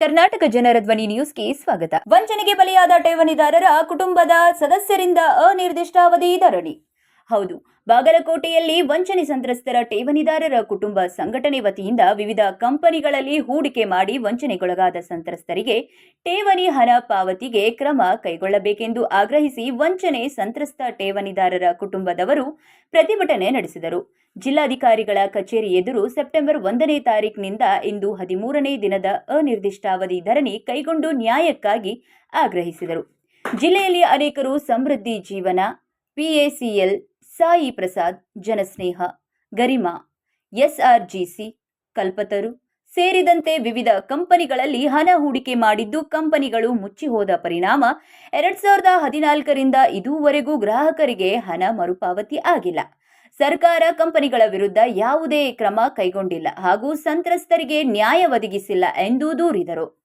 ಕರ್ನಾಟಕ ಜನರ ಧ್ವನಿ ನ್ಯೂಸ್ಗೆ ಸ್ವಾಗತ. ವಂಚನೆಗೆ ಬಲಿಯಾದ ಠೇವಣಿದಾರರ ಕುಟುಂಬದ ಸದಸ್ಯರಿಂದ ಅನಿರ್ದಿಷ್ಟಾವಧಿ ಧರಣಿ. ಹೌದು. ಬಾಗಲಕೋಟೆಯಲ್ಲಿ ವಂಚನೆ ಸಂತ್ರಸ್ತರ ಠೇವಣಿದಾರರ ಕುಟುಂಬ ಸಂಘಟನೆ ವತಿಯಿಂದ ವಿವಿಧ ಕಂಪನಿಗಳಲ್ಲಿ ಹೂಡಿಕೆ ಮಾಡಿ ವಂಚನೆಗೊಳಗಾದ ಸಂತ್ರಸ್ತರಿಗೆ ಠೇವಣಿ ಹಣ ಪಾವತಿಗೆ ಕ್ರಮ ಕೈಗೊಳ್ಳಬೇಕೆಂದು ಆಗ್ರಹಿಸಿ ವಂಚನೆ ಸಂತ್ರಸ್ತ ಠೇವಣಿದಾರರ ಕುಟುಂಬದವರು ಪ್ರತಿಭಟನೆ ನಡೆಸಿದರು. ಜಿಲ್ಲಾಧಿಕಾರಿಗಳ ಕಚೇರಿ ಎದುರು ಸೆಪ್ಟೆಂಬರ್ ಒಂದನೇ ತಾರೀಕಿನಿಂದ ಇಂದು ಹದಿಮೂರನೇ ದಿನದ ಅನಿರ್ದಿಷ್ಟಾವಧಿ ಧರಣಿ ಕೈಗೊಂಡು ನ್ಯಾಯಕ್ಕಾಗಿ ಆಗ್ರಹಿಸಿದರು. ಜಿಲ್ಲೆಯಲ್ಲಿ ಅನೇಕರು ಸಮೃದ್ಧಿ ಜೀವನ ಪಿಎಸಿಎಲ್ ಸಾಯಿ ಪ್ರಸಾದ್, ಜನಸ್ನೇಹ, ಗರಿಮಾ, ಎಸ್ಆರ್ಜಿಸಿ, ಕಲ್ಪತರು ಸೇರಿದಂತೆ ವಿವಿಧ ಕಂಪನಿಗಳಲ್ಲಿ ಹಣ ಹೂಡಿಕೆ ಮಾಡಿದ್ದು ಕಂಪನಿಗಳು ಮುಚ್ಚಿ ಹೋದ ಪರಿಣಾಮ ಎರಡ್ ಸಾವಿರದ ಹದಿನಾಲ್ಕರಿಂದ ಇದುವರೆಗೂ ಗ್ರಾಹಕರಿಗೆ ಹಣ ಮರುಪಾವತಿ ಆಗಿಲ್ಲ. ಸರ್ಕಾರ ಕಂಪನಿಗಳ ವಿರುದ್ಧ ಯಾವುದೇ ಕ್ರಮ ಕೈಗೊಂಡಿಲ್ಲ ಹಾಗೂ ಸಂತ್ರಸ್ತರಿಗೆ ನ್ಯಾಯ ಒದಗಿಸಿಲ್ಲ ಎಂದು ದೂರಿದರು.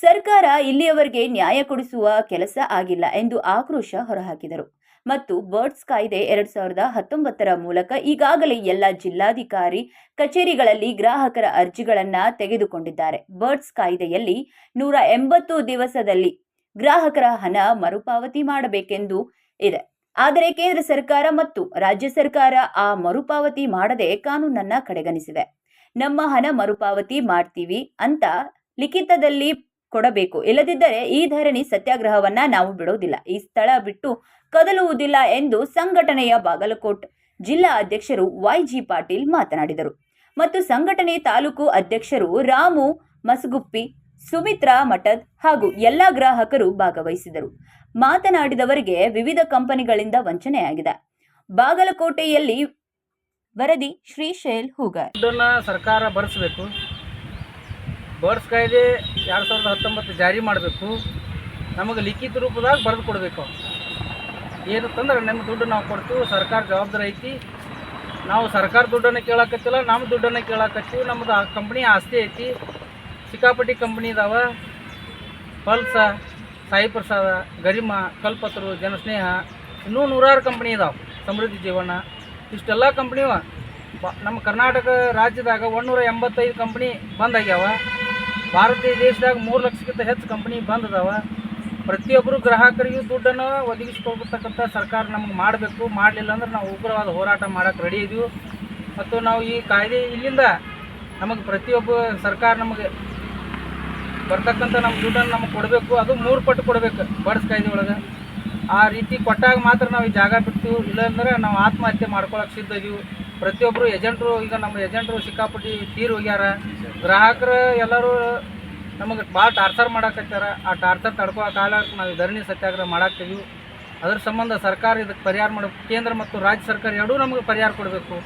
ಸರ್ಕಾರ ಇಲ್ಲಿಯವರೆಗೆ ನ್ಯಾಯ ಕೊಡಿಸುವ ಕೆಲಸ ಆಗಿಲ್ಲ ಎಂದು ಆಕ್ರೋಶ ಹೊರಹಾಕಿದರು. ಮತ್ತು ಬರ್ಡ್ಸ್ ಕಾಯ್ದೆ ಎರಡ್ ಸಾವಿರದ ಹತ್ತೊಂಬತ್ತರ ಮೂಲಕ ಈಗಾಗಲೇ ಎಲ್ಲ ಜಿಲ್ಲಾಧಿಕಾರಿ ಕಚೇರಿಗಳಲ್ಲಿ ಗ್ರಾಹಕರ ಅರ್ಜಿಗಳನ್ನ ತೆಗೆದುಕೊಂಡಿದ್ದಾರೆ. ಬರ್ಡ್ಸ್ ಕಾಯ್ದೆಯಲ್ಲಿ ನೂರ ಎಂಬತ್ತು ದಿವಸದಲ್ಲಿ ಗ್ರಾಹಕರ ಹಣ ಮರುಪಾವತಿ ಮಾಡಬೇಕೆಂದು ಇದೆ. ಆದರೆ ಕೇಂದ್ರ ಸರ್ಕಾರ ಮತ್ತು ರಾಜ್ಯ ಸರ್ಕಾರ ಆ ಮರುಪಾವತಿ ಮಾಡದೆ ಕಾನೂನನ್ನ ಕಡೆಗಣಿಸಿವೆ ನಮ್ಮ ಹಣ ಮರುಪಾವತಿ ಮಾಡ್ತೀವಿ ಅಂತ ಲಿಖಿತದಲ್ಲಿ ಕೊಡಬೇಕು. ಇಲ್ಲದಿದ್ದರೆ ಈ ಧರಣಿ ಸತ್ಯಾಗ್ರಹವನ್ನ ನಾವು ಬಿಡೋದಿಲ್ಲ. ಈ ಸ್ಥಳ ಬಿಟ್ಟು ಕದಲುವುದಿಲ್ಲ ಎಂದು ಸಂಘಟನೆಯ ಬಾಗಲಕೋಟ್ ಜಿಲ್ಲಾ ಅಧ್ಯಕ್ಷರು ವೈಜಿ ಪಾಟೀಲ್ ಮಾತನಾಡಿದರು. ಮತ್ತು ಸಂಘಟನೆ ತಾಲೂಕು ಅಧ್ಯಕ್ಷರು ರಾಮು ಮಸಗುಪ್ಪಿ, ಸುಮಿತ್ರಾ ಮಠದ್ ಹಾಗೂ ಎಲ್ಲ ಗ್ರಾಹಕರು ಭಾಗವಹಿಸಿದರು. ಮಾತನಾಡಿದವರಿಗೆ ವಿವಿಧ ಕಂಪನಿಗಳಿಂದ ವಂಚನೆಯಾಗಿದೆ. ಬಾಗಲಕೋಟೆಯಲ್ಲಿ ವರದಿ ಶ್ರೀಶೈಲ್ ಹೂಗಾರ್. ಸರ್ಕಾರ ಭರಿಸಬೇಕು ಬರ್ಡ್ಸ್ ಕಾಯ್ದೆ ಎರಡು ಸಾವಿರದ ಹತ್ತೊಂಬತ್ತು ಜಾರಿ ಮಾಡಬೇಕು. ನಮಗೆ ಲಿಖಿತ ರೂಪದಾಗ ಬರೆದು ಕೊಡಬೇಕು. ಏನಂತಂದ್ರೆ ನಮ್ಮ ದುಡ್ಡು ನಾವು ಕೊಡ್ತೀವಿ, ಸರ್ಕಾರ ಜವಾಬ್ದಾರಿ ಐತಿ. ನಾವು ಸರ್ಕಾರ ದುಡ್ಡನ್ನು ಕೇಳಾಕತ್ತಿಲ್ಲ, ನಮ್ಮ ದುಡ್ಡನ್ನು ಕೇಳಾಕತ್ತೀವಿ. ನಮ್ಮದು ಆ ಕಂಪ್ನಿ ಆಸ್ತಿ ಐತಿ. ಸಿಕ್ಕಾಪಟ್ಟಿ ಕಂಪ್ನಿ ಇದಾವ. ಪಲ್ಸ, ಸಾಯಿ ಪ್ರಸಾದ, ಗರಿಮ, ಕಲ್ಪತರು, ಜನಸ್ನೇಹ, ಇನ್ನೂ ನೂರಾರು ಕಂಪ್ನಿ ಇದಾವೆ. ಸಮೃದ್ಧಿ ಜೀವನ. ಇಷ್ಟೆಲ್ಲ ಕಂಪ್ನಿವ ನಮ್ಮ ಕರ್ನಾಟಕ ರಾಜ್ಯದಾಗ ಒಂದೂರ ಎಂಬತ್ತೈದು ಕಂಪ್ನಿ ಬಂದ್ ಆಗ್ಯಾವ. ಭಾರತೀಯ ದೇಶದಾಗ ಮೂರು ಲಕ್ಷಕ್ಕಿಂತ ಹೆಚ್ಚು ಕಂಪ್ನಿ ಬಂದ್ ಅದಾವ ಪ್ರತಿಯೊಬ್ಬರು ಗ್ರಾಹಕರಿಗೂ ದುಡ್ಡನ್ನು ಒದಗಿಸ್ಕೊಳ್ತಕ್ಕಂಥ ಸರ್ಕಾರ ನಮ್ಗೆ ಮಾಡಬೇಕು. ಮಾಡಲಿಲ್ಲ ಅಂದ್ರೆ ನಾವು ಉಗ್ರವಾದ ಹೋರಾಟ ಮಾಡೋಕೆ ರೆಡಿ ಇದೀವಿ. ಮತ್ತು ನಾವು ಈ ಕಾಯ್ದೆ ಇಲ್ಲಿಂದ ನಮಗೆ ಪ್ರತಿಯೊಬ್ಬ ಸರ್ಕಾರ ನಮಗೆ ಬರ್ತಕ್ಕಂಥ ನಮ್ಮ ದುಡ್ಡನ್ನು ನಮಗೆ ಕೊಡಬೇಕು. ಅದು ಮೂರು ಪಟ್ಟು ಕೊಡಬೇಕು ಬಡ್ಸ್ ಕಾಯ್ದೆ ಒಳಗೆ. ಆ ರೀತಿ ಕೊಟ್ಟಾಗ ಮಾತ್ರ ನಾವು ಈ ಜಾಗ ಬಿಡ್ತೀವಿ. ಇಲ್ಲಾಂದ್ರೆ ನಾವು ಆತ್ಮಹತ್ಯೆ ಮಾಡ್ಕೊಳಕ್ಕೆ ಸಿದ್ಧ ಇದೀವಿ. ಪ್ರತಿಯೊಬ್ಬರು ಏಜೆಂಟ್ರು, ಈಗ ನಮ್ಮ ಏಜೆಂಟ್ರು ಸಿಕ್ಕಾಪಟ್ಟಿ ತೀರ್ ಹೋಗ್ಯಾರ. ಗ್ರಾಹಕರು ಎಲ್ಲರೂ ನಮಗೆ ಭಾಳ ಟಾರ್ಚರ್ ಮಾಡಾಕತ್ತಾರ ಆ ಟಾರ್ಚರ್ ಕಾಲಕ್ಕೆ ನಾವು ಧರಣಿ ಸತ್ಯಾಗ್ರಹ ಮಾಡಾಕ್ತೀವಿ. ಅದ್ರ ಸಂಬಂಧ ಸರ್ಕಾರ ಇದಕ್ಕೆ ಪರಿಹಾರ ಮಾಡಬೇಕು ಕೇಂದ್ರ ಮತ್ತು ರಾಜ್ಯ ಸರ್ಕಾರ ಎರಡೂ ನಮಗೆ ಪರಿಹಾರ ಕೊಡಬೇಕು.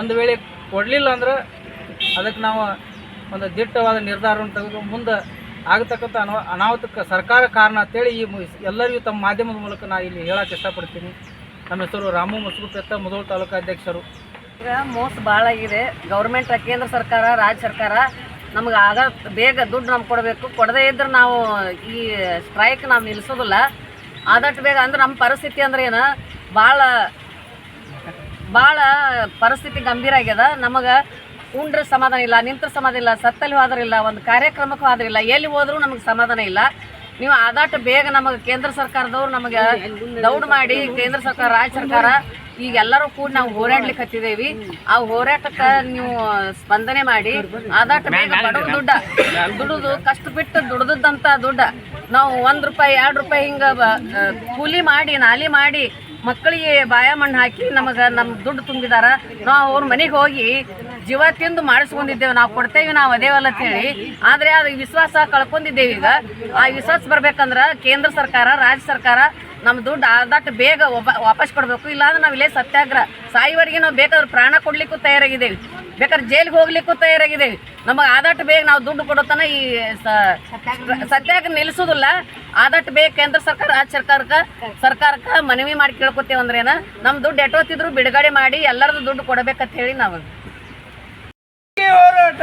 ಒಂದು ವೇಳೆ ಕೊಡಲಿಲ್ಲ ಅಂದ್ರೆ ಅದಕ್ಕೆ ನಾವು ಒಂದು ದಿಟ್ಟವಾದ ನಿರ್ಧಾರವನ್ನು ತೆಗೆದು ಮುಂದೆ ಆಗತಕ್ಕಂಥ ಅನ, ಅನಾಹುತಕ್ಕೆ ಸರ್ಕಾರ ಕಾರಣ ಅಂತೇಳಿ ಈ ಎಲ್ಲರಿಗೂ ತಮ್ಮ ಮಾಧ್ಯಮದ ಮೂಲಕ ನಾನು ಇಲ್ಲಿ ಹೇಳಕ್ಕೆ ಇಷ್ಟಪಡ್ತೀನಿ. ನಮ್ಮ ಹೆಸರು ರಾಮು ಮಸ್ಗುಪ್ಪೆತ್ತ ಮುದೋಳ್ ತಾಲೂಕು ಅಧ್ಯಕ್ಷರು. ಮೋಸ ಭಾಳ ಆಗಿದೆ. ಗೌರ್ಮೆಂಟ್ ಕೇಂದ್ರ ಸರ್ಕಾರ ರಾಜ್ಯ ಸರ್ಕಾರ ನಮ್ಗೆ ಆಗ ಬೇಗ ದುಡ್ಡು ನಮ್ಗೆ ಕೊಡಬೇಕು. ಕೊಡದೇ ಇದ್ರೆ ನಾವು ಈ ಸ್ಟ್ರೈಕ್ ನಾವು ನಿಲ್ಲಿಸೋದಿಲ್ಲ ಆದಷ್ಟು ಬೇಗ ಅಂದ್ರೆ ನಮ್ಮ ಪರಿಸ್ಥಿತಿ ಅಂದ್ರೆ ಏನು? ಭಾಳ ಭಾಳ ಪರಿಸ್ಥಿತಿ ಗಂಭೀರ ಆಗ್ಯದ. ನಮಗೆ ಉಂಡ್ರೆ ಸಮಾಧಾನ ಇಲ್ಲ ನಿಂತ್ರ ಸಮಾಧಾನ ಇಲ್ಲ ಸತ್ತಲ್ಲಿ ಹೋದ್ರಿಲ್ಲ ಒಂದು ಕಾರ್ಯಕ್ರಮಕ್ಕೆ ಹೋದ್ರಿಲ್ಲ ಎಲ್ಲಿ ಹೋದ್ರೂ ನಮಗೆ ಸಮಾಧಾನ ಇಲ್ಲ. ನೀವು ಆದಷ್ಟು ಬೇಗ ನಮಗೆ ಕೇಂದ್ರ ಸರ್ಕಾರದವ್ರು ನಮಗೆ ದೌಡ್ ಮಾಡಿ ಕೇಂದ್ರ ಸರ್ಕಾರ ರಾಜ್ಯ ಸರ್ಕಾರ ಈಗ ಎಲ್ಲರೂ ಕೂಡ ನಾವು ಹೋರಾಡ್ಲಿಕ್ಕೆ ಹತ್ತಿದೇವಿ. ಆ ಹೋರಾಟಕ್ಕೆ ನೀವು ಸ್ಪಂದನೆ ಮಾಡಿ. ಆದಷ್ಟು ಬೇಗ ಬಡವ ದುಡ್ಡ. ದುಡುದು ಕಷ್ಟ ಬಿಟ್ಟು ದುಡ್ದದ್ದಂತ ದುಡ್ಡ. ನಾವು ಒಂದು ರೂಪಾಯಿ ಎರಡು ರೂಪಾಯಿ ಹಿಂಗೆ ಕೂಲಿ ಮಾಡಿ ನಾಲಿ ಮಾಡಿ ಮಕ್ಕಳಿಗೆ ಬಾಯ ಮಣ್ಣು ಹಾಕಿ ನಮಗೆ ನಮ್ಮ ದುಡ್ಡು ತುಂಬಿದಾರ. ನಾವು ಅವ್ರ ಮನೆಗೆ ಹೋಗಿ ಜೀವ ತಿಂದು ಮಾಡಿಸ್ಕೊಂಡಿದ್ದೇವೆ. ನಾವು ಕೊಡ್ತೇವೆ ನಾವು ಅದೇವಲ್ಲ ಅಂತೇಳಿ ಆದರೆ ಅದು ವಿಶ್ವಾಸ ಕಳ್ಕೊಂಡಿದ್ದೇವೆ ಈಗ. ಆ ವಿಶ್ವಾಸ ಬರ್ಬೇಕಂದ್ರೆ ಕೇಂದ್ರ ಸರ್ಕಾರ ರಾಜ್ಯ ಸರ್ಕಾರ ನಮ್ಮ ದುಡ್ಡು ಆದಷ್ಟು ಬೇಗ ಒಬ್ಬ ವಾಪಸ್ ಕೊಡಬೇಕು. ಇಲ್ಲಾಂದ್ರೆ ನಾವು ಇಲ್ಲೇ ಸತ್ಯಾಗ್ರಹ. ಸಾಯುವವರೆಗೆ ನಾವು ಬೇಕಾದ್ರೆ ಪ್ರಾಣ ಕೊಡ್ಲಿಕ್ಕೂ ತಯಾರಾಗಿದ್ದೇವೆ. ಬೇಕಾದ್ರೆ ಜೈಲಿಗೆ ಹೋಗ್ಲಿಕ್ಕೂ ತಯಾರಾಗಿದ್ದೇವೆ. ನಮಗೆ ಆದಷ್ಟು ಬೇಗ ನಾವು ದುಡ್ಡು ಕೊಡೋತನ ಈ ಸತ್ಯಾಗ ಸತ್ಯಾಗ್ರಹ ನಿಲ್ಲಿಸೋದಿಲ್ಲ ಆದಷ್ಟು ಬೇಗ ಕೇಂದ್ರ ಸರ್ಕಾರ ರಾಜ್ಯ ಸರ್ಕಾರಕ್ಕೆ ಸರ್ಕಾರಕ್ಕೆ ಮನವಿ ಮಾಡಿ ಕೇಳ್ಕೊತೇವೆ ಅಂದ್ರೇನ ನಮ್ಮ ದುಡ್ಡು ಎಟ್ಟೋತಿದ್ರು ಬಿಡುಗಡೆ ಮಾಡಿ ಎಲ್ಲರದ್ದು ದುಡ್ಡು ಕೊಡಬೇಕಂತ ಹೇಳಿ ನಾವು. ಹೋರಾಟ.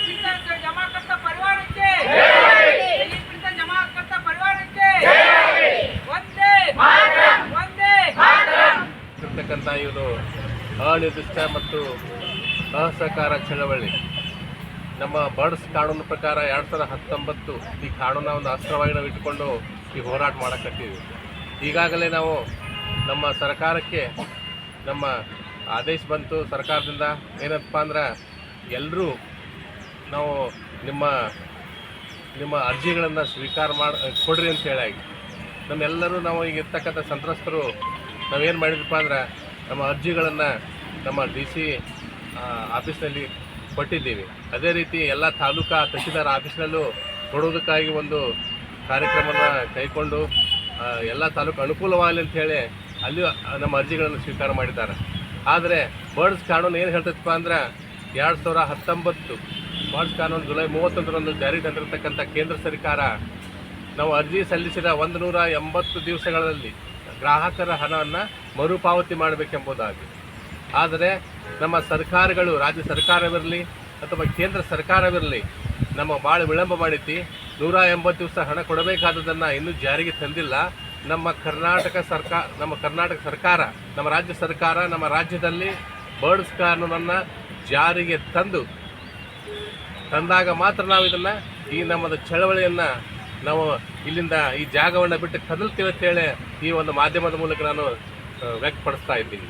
ಅನಿರ್ದಿಷ್ಟ ಮತ್ತು ಅಸಹಕಾರ ಚಳವಳಿ. ನಮ್ಮ ಬರ್ಡ್ಸ್ ಕಾನೂನು ಪ್ರಕಾರ ಎರಡು ಸಾವಿರದ ಹತ್ತೊಂಬತ್ತು ಈ ಕಾನೂನ ಒಂದು ಅಸ್ತ್ರವಾಗಿ ನಾವು ಇಟ್ಕೊಂಡು ಈ ಹೋರಾಟ ಮಾಡಕತ್ತೀವಿ. ಈಗಾಗಲೇ ನಾವು ನಮ್ಮ ಸರ್ಕಾರಕ್ಕೆ ನಮ್ಮ ಆದೇಶ ಬಂತು ಸರ್ಕಾರದಿಂದ. ಏನಪ್ಪ ಅಂದ್ರೆ ಎಲ್ಲರೂ ನಾವು ನಿಮ್ಮ ನಿಮ್ಮ ಅರ್ಜಿಗಳನ್ನು ಸ್ವೀಕಾರ ಮಾಡಿ, ಕೊಡ್ರಿ ಅಂತ ಹೇಳಿ. ನಮ್ಮೆಲ್ಲರೂ ನಾವು ಈಗ ಇರ್ತಕ್ಕಂಥ ಸಂತ್ರಸ್ತರು ನಾವೇನು ಮಾಡಿದ್ರಪ್ಪ ಅಂದ್ರೆ ನಮ್ಮ ಅರ್ಜಿಗಳನ್ನು ನಮ್ಮ ಡಿ ಸಿ ಆಫೀಸ್ನಲ್ಲಿ ಕೊಟ್ಟಿದ್ದೀವಿ. ಅದೇ ರೀತಿ ಎಲ್ಲ ತಾಲೂಕಾ ತಹಶೀಲ್ದಾರ್ ಆಫೀಸ್ನಲ್ಲೂ ಕೊಡೋದಕ್ಕಾಗಿ ಒಂದು ಕಾರ್ಯಕ್ರಮನ ಕೈಕೊಂಡು ಎಲ್ಲ ತಾಲೂಕು ಅನುಕೂಲವಾಗಲಿ ಅಂತ ಹೇಳಿ ಅಲ್ಲಿ ನಮ್ಮ ಅರ್ಜಿಗಳನ್ನು ಸ್ವೀಕಾರ ಮಾಡಿದ್ದಾರೆ. ಆದರೆ ಬರ್ಡ್ಸ್ ಕಾನೂನು ಏನು ಹೇಳ್ತೈತಪ್ಪ ಅಂದ್ರೆ, ಎರಡು ಸಾವಿರ ಹತ್ತೊಂಬತ್ತು ಬರ್ಡ್ಸ್ ಕಾನೂನು ಜುಲೈ ಮೂವತ್ತೊಂದರಂದು ಜಾರಿ ತಂದಿರತಕ್ಕಂಥ ಕೇಂದ್ರ ಸರ್ಕಾರ ನಾವು ಅರ್ಜಿ ಸಲ್ಲಿಸಿದ ಒಂದು ನೂರ ಎಂಬತ್ತು ದಿವಸಗಳಲ್ಲಿ ಗ್ರಾಹಕರ ಹಣವನ್ನು ಮರುಪಾವತಿ ಮಾಡಬೇಕೆಂಬುದಾಗಿ. ಆದರೆ ನಮ್ಮ ಸರ್ಕಾರಗಳು, ರಾಜ್ಯ ಸರ್ಕಾರವಿರಲಿ ಅಥವಾ ಕೇಂದ್ರ ಸರ್ಕಾರವಿರಲಿ ನಮ್ಮ ಭಾಳ ವಿಳಂಬ ಮಾಡಿತಿ ನೂರ ಎಂಬತ್ತು ದಿವಸ ಹಣ ಕೊಡಬೇಕಾದದನ್ನು ಇನ್ನೂ ಜಾರಿಗೆ ತಂದಿಲ್ಲ. ನಮ್ಮ ಕರ್ನಾಟಕ ಸರ್ಕಾರ ನಮ್ಮ ಕರ್ನಾಟಕ ಸರ್ಕಾರ, ನಮ್ಮ ರಾಜ್ಯ ಸರ್ಕಾರ, ನಮ್ಮ ರಾಜ್ಯದಲ್ಲಿ ಬರ್ಡ್ಸ್ ಕಾನೂನನ್ನು ಜಾರಿಗೆ ತಂದು, ತಂದಾಗ ಮಾತ್ರ ನಾವು ಇದನ್ನು ಈ ನಮ್ಮದು ಚಳವಳಿಯನ್ನು ನಾವು ಇಲ್ಲಿಂದ ಈ ಜಾಗವನ್ನು ಬಿಟ್ಟು ಕದಲ್ತೀವಿ ಅಂತೇಳಿ ಈ ಒಂದು ಮಾಧ್ಯಮದ ಮೂಲಕ ನಾನು ವ್ಯಕ್ತಪಡಿಸ್ತಾ ಇದ್ದೀನಿ.